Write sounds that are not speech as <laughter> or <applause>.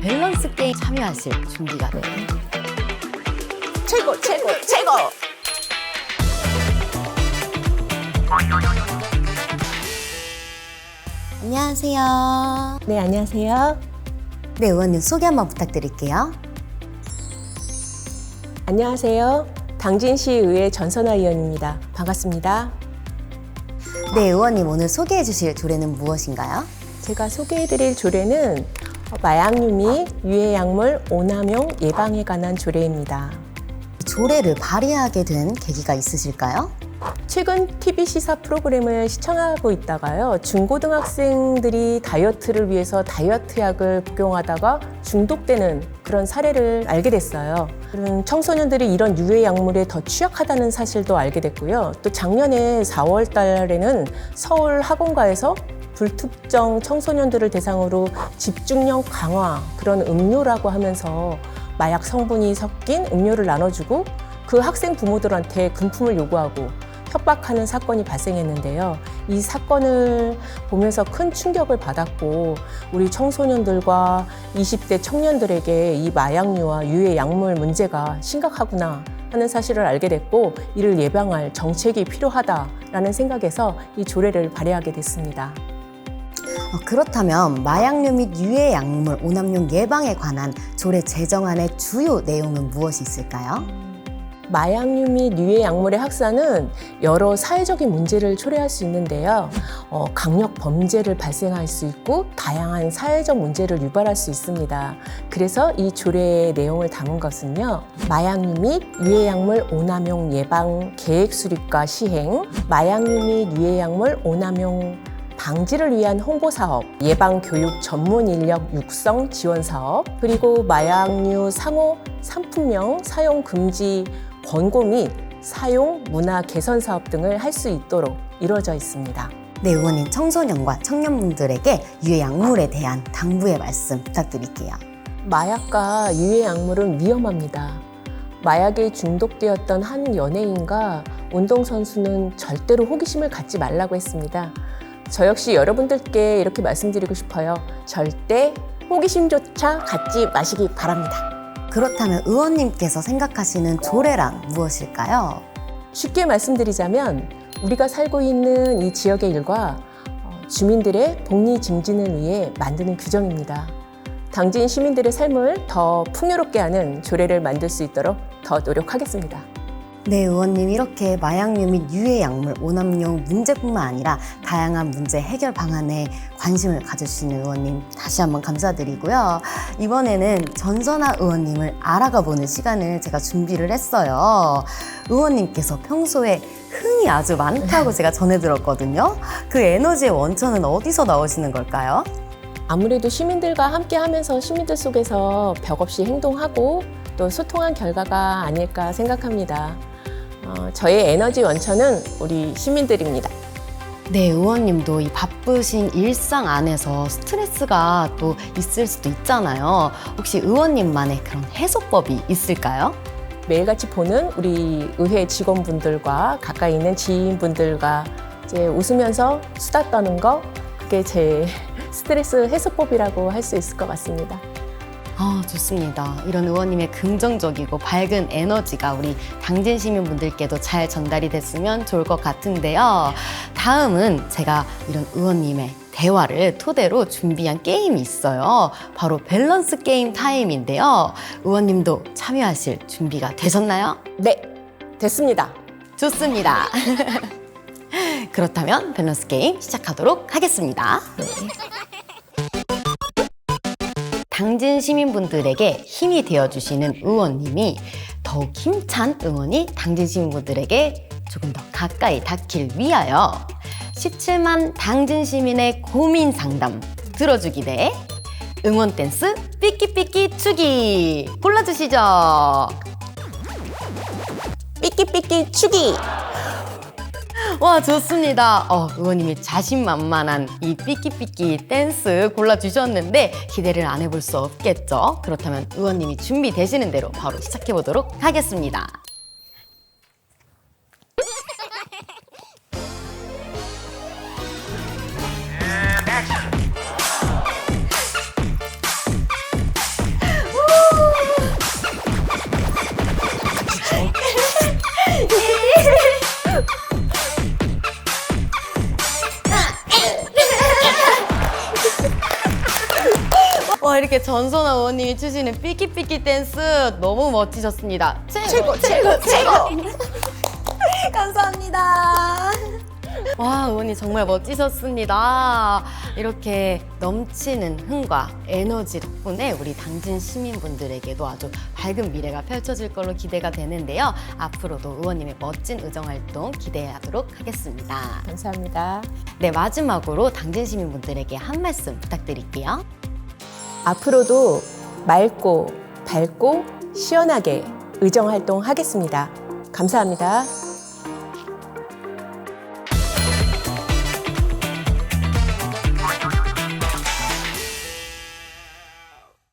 밸런스 게임 참여하실 준비가 돼. 최고 최고 최고. 안녕하세요. 네 안녕하세요. 네, 의원님 소개 한번 부탁드릴게요. 안녕하세요. 당진시의회 전선화 의원입니다. 반갑습니다. 네, 의원님 오늘 소개해 주실 조례는 무엇인가요? 제가 소개해드릴 조례는 마약류 및 유해 약물 오남용 예방에 관한 조례입니다. 조례를 발의하게 된 계기가 있으실까요? 최근 TV 시사 프로그램을 시청하고 있다가요. 중고등학생들이 다이어트를 위해서 다이어트 약을 복용하다가 중독되는 그런 사례를 알게 됐어요. 그런 청소년들이 이런 유해 약물에 더 취약하다는 사실도 알게 됐고요. 또 작년에 4월 달에는 서울 학원가에서 불특정 청소년들을 대상으로 집중력 강화 그런 음료라고 하면서 마약 성분이 섞인 음료를 나눠주고 그 학생 부모들한테 금품을 요구하고 협박하는 사건이 발생했는데요. 이 사건을 보면서 큰 충격을 받았고 우리 청소년들과 20대 청년들에게 이 마약류와 유해 약물 문제가 심각하구나 하는 사실을 알게 됐고 이를 예방할 정책이 필요하다라는 생각에서 이 조례를 발의하게 됐습니다. 어, 그렇다면 마약류 및 유해 약물 오남용 예방에 관한 조례 제정안의 주요 내용은 무엇이 있을까요? 마약류 및 유해 약물의 확산은 여러 사회적인 문제를 초래할 수 있는데요. 어, 강력 범죄를 발생할 수 있고 다양한 사회적 문제를 유발할 수 있습니다. 그래서 이 조례의 내용을 담은 것은요. 마약류 및 유해 약물 오남용 예방 계획 수립과 시행, 마약류 및 유해 약물 오남용 방지를 위한 홍보 사업, 예방 교육 전문 인력 육성 지원 사업, 그리고 마약류 상호 상품명 사용 금지 권고 및 사용 문화 개선 사업 등을 할 수 있도록 이루어져 있습니다. 네, 의원님 청소년과 청년분들에게 유해 약물에 대한 당부의 말씀 부탁드릴게요. 마약과 유해 약물은 위험합니다. 마약에 중독되었던 한 연예인과 운동선수는 절대로 호기심을 갖지 말라고 했습니다. 저 역시 여러분들께 이렇게 말씀드리고 싶어요. 절대 호기심조차 갖지 마시기 바랍니다. 그렇다면 의원님께서 생각하시는 조례란 무엇일까요? 쉽게 말씀드리자면 우리가 살고 있는 이 지역의 일과 어, 주민들의 복리 증진을 위해 만드는 규정입니다. 당진 시민들의 삶을 더 풍요롭게 하는 조례를 만들 수 있도록 더 노력하겠습니다. 네, 의원님 이렇게 마약류 및 유해 약물 오남용 문제뿐만 아니라 다양한 문제 해결 방안에 관심을 가져주시는 의원님 다시 한번 감사드리고요. 이번에는 전선아 의원님을 알아가 보는 시간을 제가 준비를 했어요. 의원님께서 평소에 흥이 아주 많다고 제가 전해 들었거든요. 그 에너지의 원천은 어디서 나오시는 걸까요? 아무래도 시민들과 함께 하면서 시민들 속에서 벽 없이 행동하고 또 소통한 결과가 아닐까 생각합니다. 어, 저의 에너지 원천은 우리 시민들입니다. 네, 의원님도 이 바쁘신 일상 안에서 스트레스가 또 있을 수도 있잖아요. 혹시 의원님만의 그런 해소법이 있을까요? 매일같이 보는 우리 의회 직원분들과 가까이 있는 지인분들과 이제 웃으면서 수다 떠는 거 그게 제 <laughs> 스트레스 해소법이라고 할 수 있을 것 같습니다. 아, 좋습니다. 이런 의원님의 긍정적이고 밝은 에너지가 우리 당진 시민분들께도 잘 전달이 됐으면 좋을 것 같은데요. 다음은 제가 이런 의원님의 대화를 토대로 준비한 게임이 있어요. 바로 밸런스 게임 타임인데요. 의원님도 참여하실 준비가 되셨나요? 네, 됐습니다. 좋습니다. <laughs> 그렇다면 밸런스 게임 시작하도록 하겠습니다. 당진 시민분들에게 힘이 되어주시는 의원님이 더욱 힘찬 응원이 당진 시민분들에게 조금 더 가까이 닿길 위하여 17만 당진 시민의 고민 상담 들어주기 대 응원 댄스 삐끼삐끼 추기 골라주시죠. 삐끼삐끼 추기! 와 좋습니다. 어, 의원님이 자신만만한 이 삐끼삐끼 댄스 골라주셨는데 기대를 안 해볼 수 없겠죠? 그렇다면 의원님이 준비되시는 대로 바로 시작해 보도록 하겠습니다. 이렇게 전선아 의원님이 추시는 삐끼삐끼 댄스 너무 멋지셨습니다. 최고 최고 최고. <laughs> 감사합니다. 와 의원님 정말 멋지셨습니다. 이렇게 넘치는 흥과 에너지 덕분에 우리 당진 시민분들에게도 아주 밝은 미래가 펼쳐질 걸로 기대가 되는데요. 앞으로도 의원님의 멋진 의정 활동 기대하도록 하겠습니다. 감사합니다. 네 마지막으로 당진 시민분들에게 한 말씀 부탁드릴게요. 앞으로도 맑고 밝고 시원하게 의정 활동하겠습니다. 감사합니다.